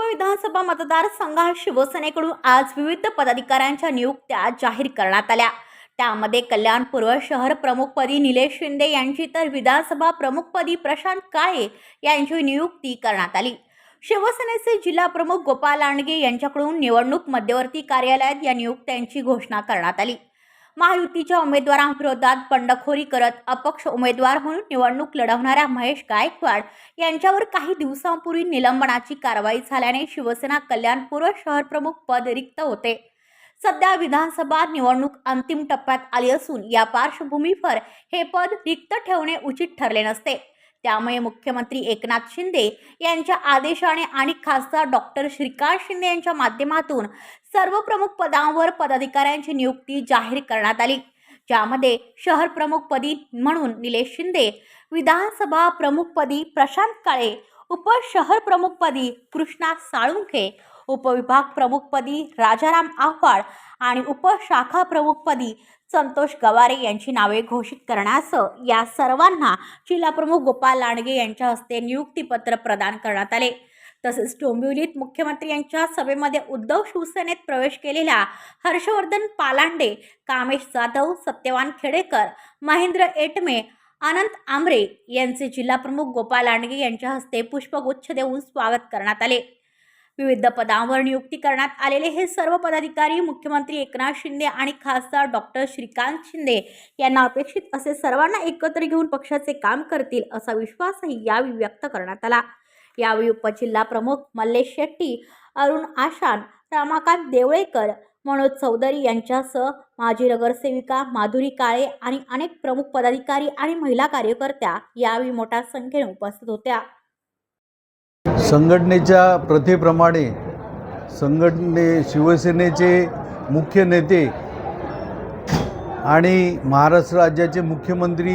पूर्व विधानसभा मतदारसंघात शिवसेनेकडून आज विविध पदाधिकाऱ्यांच्या नियुक्त्या जाहीर करण्यात आल्या. त्यामध्ये कल्याण पूर्व शहर प्रमुखपदी निलेश शिंदे यांची तर विधानसभा प्रमुखपदी प्रशांत काळे यांची नियुक्ती करण्यात आली. शिवसेनेचे जिल्हा प्रमुख गोपाल लांडगे यांच्याकडून निवडणूक मध्यवर्ती कार्यालयात या नियुक्त्यांची घोषणा करण्यात आली. महायुतीच्या उमेदवारांविरोधात बंडखोरी करत अपक्ष उमेदवार म्हणून निवडणूक लढवणाऱ्या महेश गायकवाड यांच्यावर काही दिवसांपूर्वी निलंबनाची कारवाई झाल्याने शिवसेना कल्याण पूर्व शहर प्रमुख पद रिक्त होते. सध्या विधानसभा निवडणूक अंतिम टप्प्यात आली असून या पार्श्वभूमीवर हे पद रिक्त ठेवणे उचित ठरले नसते. त्यामुळे मुख्यमंत्री एकनाथ शिंदे यांच्या आदेशाने आणि खासदार डॉक्टर श्रीकांत शिंदे यांच्या माध्यमातून सर्व प्रमुख पदांवर पदाधिकाऱ्यांची नियुक्ती जाहीर करण्यात आली. ज्यामध्ये शहर प्रमुखपदी म्हणून निलेश शिंदे विधानसभा प्रमुखपदी प्रशांत काळे उपशहर प्रमुखपदी कृष्णा साळुंखे उपविभाग प्रमुखपदी राजाराम आव्हाड आणि उपशाखा प्रमुखपदी संतोष गवारे यांची नावे घोषित करण्यासह या सर्वांना जिल्हाप्रमुख गोपाल लांडगे यांच्या हस्ते नियुक्तीपत्र प्रदान करण्यात आले. तसेच डोंबिवलीत मुख्यमंत्री यांच्या सभेमध्ये उद्धव शिवसेनेत प्रवेश केलेल्या हर्षवर्धन पालांडे कामेश जाधव सत्यवान खेडेकर महेंद्र एटमे अनंत आमरे यांचे जिल्हाप्रमुख गोपाल लांडगे यांच्या हस्ते पुष्पगुच्छ देऊन स्वागत करण्यात आले. विविध पदांवर नियुक्ती करण्यात आलेले हे सर्व पदाधिकारी मुख्यमंत्री एकनाथ शिंदे आणि खासदार डॉक्टर श्रीकांत शिंदे यांना अपेक्षित असे सर्वांना एकत्र घेऊन पक्षाचे काम करतील असा विश्वासही यावेळी व्यक्त करण्यात आला. यावेळी उपजिल्हा प्रमुख मल्लेश शेट्टी अरुण आशान रमाकांत देवळेकर मनोज चौधरी यांच्यासह माजी नगरसेविका माधुरी काळे आणि अनेक प्रमुख पदाधिकारी आणि महिला कार्यकर्त्या यावेळी मोठ्या संख्येने उपस्थित होत्या. संघटनेच्या प्रथेप्रमाणे संघटने शिवसेनेचे मुख्य नेते आणि महाराष्ट्र राज्याचे मुख्यमंत्री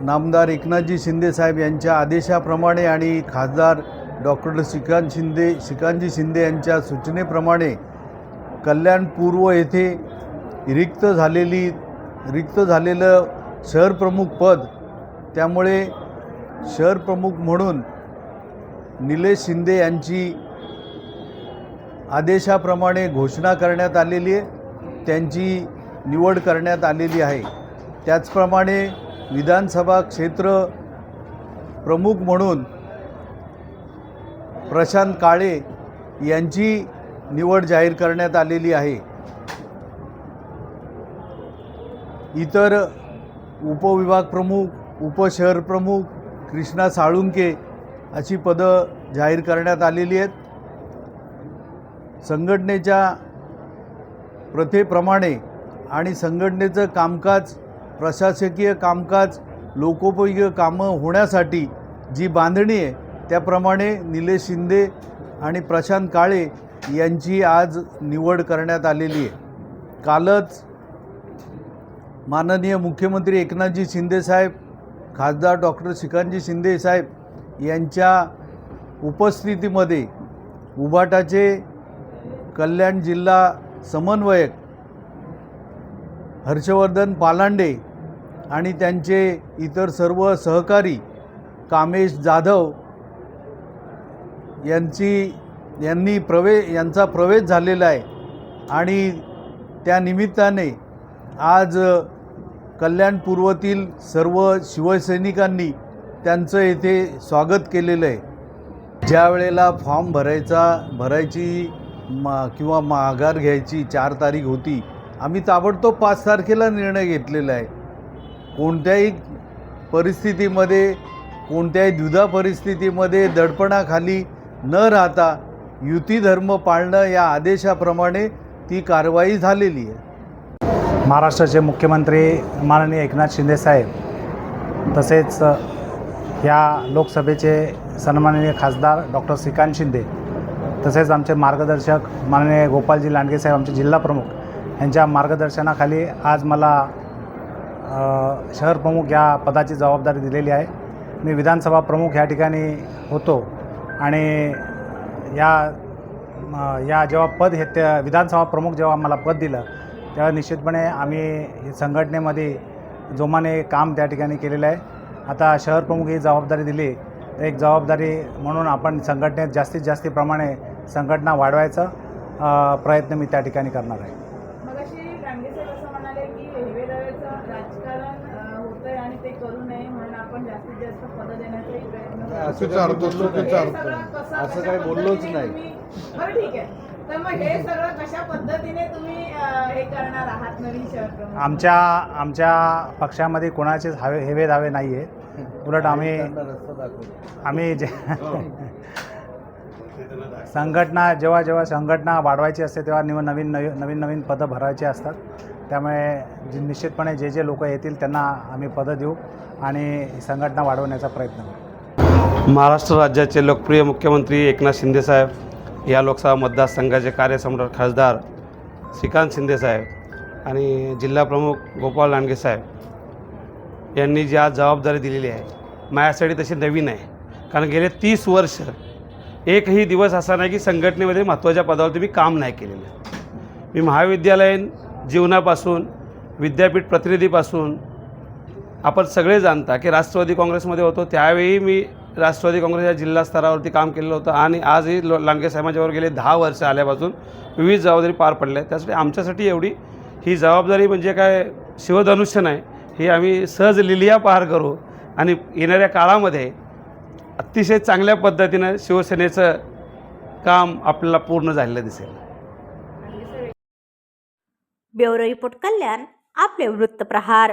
नामदार एकनाथजी शिंदेसाहेब यांच्या आदेशाप्रमाणे आणि खासदार डॉक्टर श्रीकांत शिंदे श्रीकांतजी शिंदे यांच्या सूचनेप्रमाणे कल्याण पूर्व येथे रिक्त झालेली रिक्त झालेलं शहरप्रमुख पद त्यामुळे शहरप्रमुख म्हणून निलेश शिंदे यांची आदेशाप्रमाणे घोषणा करण्यात आलेली आहे. त्यांची निवड करण्यात आलेली आहे. त्याचप्रमाणे विधानसभा क्षेत्र प्रमुख म्हणून प्रशांत काळे यांची निवड जाहीर करण्यात आलेली आहे. इतर उपविभाग प्रमुख उपशहर प्रमुख कृष्णा साळुंके अशी पदं जाहीर करण्यात आलेली आहेत. संघटनेच्या प्रथेप्रमाणे आणि संघटनेचं कामकाज प्रशासकीय कामकाज लोकोपयोगी कामं होण्यासाठी जी बांधणी आहे त्याप्रमाणे निलेश शिंदे आणि प्रशांत काळे यांची आज निवड करण्यात आलेली आहे. कालच माननीय मुख्यमंत्री एकनाथजी शिंदेसाहेब खासदार डॉक्टर श्रीकांतजी शिंदेसाहेब यांच्या उपस्थितीमध्ये उभाटाचे कल्याण जिल्हा समन्वयक हर्षवर्धन पालांडे आणि त्यांचे इतर सर्व सहकारी कामेश जाधव यांची यांनी प्रवे यांचा प्रवेश झालेला आहे. आणि त्या निमित्ताने आज कल्याण पूर्वतील सर्व शिवसैनिकांनी त्यांचं येथे स्वागत केलेलं आहे. ज्या वेळेला फॉर्म भरायचा भरायची मा किंवा माघार घ्यायची चार तारीख होती आम्ही ताबडतोब पाच तारखेला निर्णय घेतलेला आहे. कोणत्याही परिस्थितीमध्ये कोणत्याही द्विधा परिस्थितीमध्ये दडपणाखाली न राहता युती धर्म पाळणं या आदेशाप्रमाणे ती कारवाई झालेली आहे. महाराष्ट्राचे मुख्यमंत्री माननीय एकनाथ शिंदेसाहेब तसेच या लोकसभेचे सन्माननीय खासदार डॉक्टर श्रीकांत शिंदे तसेच आमचे मार्गदर्शक माननीय गोपालजी लांडगे साहेब आमचे जिल्हा प्रमुख यांच्या मार्गदर्शनाखाली आज मला शहर प्रमुख या पदाची जबाबदारी दिलेली आहे. मी विधानसभा प्रमुख या ठिकाणी होतो आणि या या जेव्हा पद हे त्या विधानसभा प्रमुख जेव्हा मला पद दिलं तेव्हा निश्चितपणे आम्ही संघटनेमध्ये जोमाने काम त्या ठिकाणी केलेलं आहे. आता शहर प्रमुख ही जबाबदारी दिली एक जबाबदारी म्हणून आपण संघटनेत जास्तीत जास्त प्रमाणे संघटना वाढवायचा प्रयत्न मी त्या ठिकाणी करणार आहे असं म्हणाले की हेवे दावेचं राजकारण अ, होतंय आणि ते करू नये म्हणून आपण जास्तीत जास्त पद देण्याचाही प्रयत्न करू. असं काय मी बोललो हे नाही. सगळं कसं- असं कशा काय बोललोच नाही तर मग हे सगळं कशा पद्धतीने तुम्ही हे करणार आहात नवीन शहर प्रमुख? आमच्या आमच्या पक्षामध्ये कोणाचेच हवे हेवे दावे नाही आहे उलट आम्ही आम्ही जे संघटना जेव्हा जेव्हा संघटना वाढवायची असते तेव्हा निव नवीन नवी नवीन नवीन पदं भरायची असतात. त्यामुळे जे निश्चितपणे जे जे लोक येतील त्यांना आम्ही पदं देऊ आणि संघटना वाढवण्याचा प्रयत्न करू. महाराष्ट्र राज्याचे लोकप्रिय मुख्यमंत्री एकनाथ शिंदेसाहेब या लोकसभा मतदारसंघाचे कार्यसम्राट खासदार श्रीकांत शिंदेसाहेब आणि जिल्हाप्रमुख गोपाळ लांडगे साहेब यांनी जी आज जबाबदारी दिलेली आहे माझ्यासाठी तशी नवीन आहे. कारण गेले तीस वर्ष एकही दिवस असा नाही की संघटनेमध्ये महत्त्वाच्या पदावरती मी काम नाही केलेलं. मी महाविद्यालयीन जीवनापासून विद्यापीठ प्रतिनिधीपासून आपण सगळे जाणता की राष्ट्रवादी काँग्रेसमध्ये होतो त्यावेळी मी राष्ट्रवादी काँग्रेसच्या जिल्हा स्तरावरती काम केलेलं होतं आणि आजही लो लांडगे साहेबांच्यावर गेले दहा वर्ष आल्यापासून विविध जबाबदारी पार पडल्या. आहेत त्यासाठी आमच्यासाठी एवढी ही जबाबदारी म्हणजे काय शिवधनुष्य नाही ही आम्ही सहज लिलिया पार करू आणि येणाऱ्या काळामध्ये अतिशय चांगल्या पद्धतीनं शिवसेनेचं काम आपल्याला पूर्ण झालेलं दिसेल. ब्युरो रिपोर्ट कल्याण आपले वृत्तप्रहार.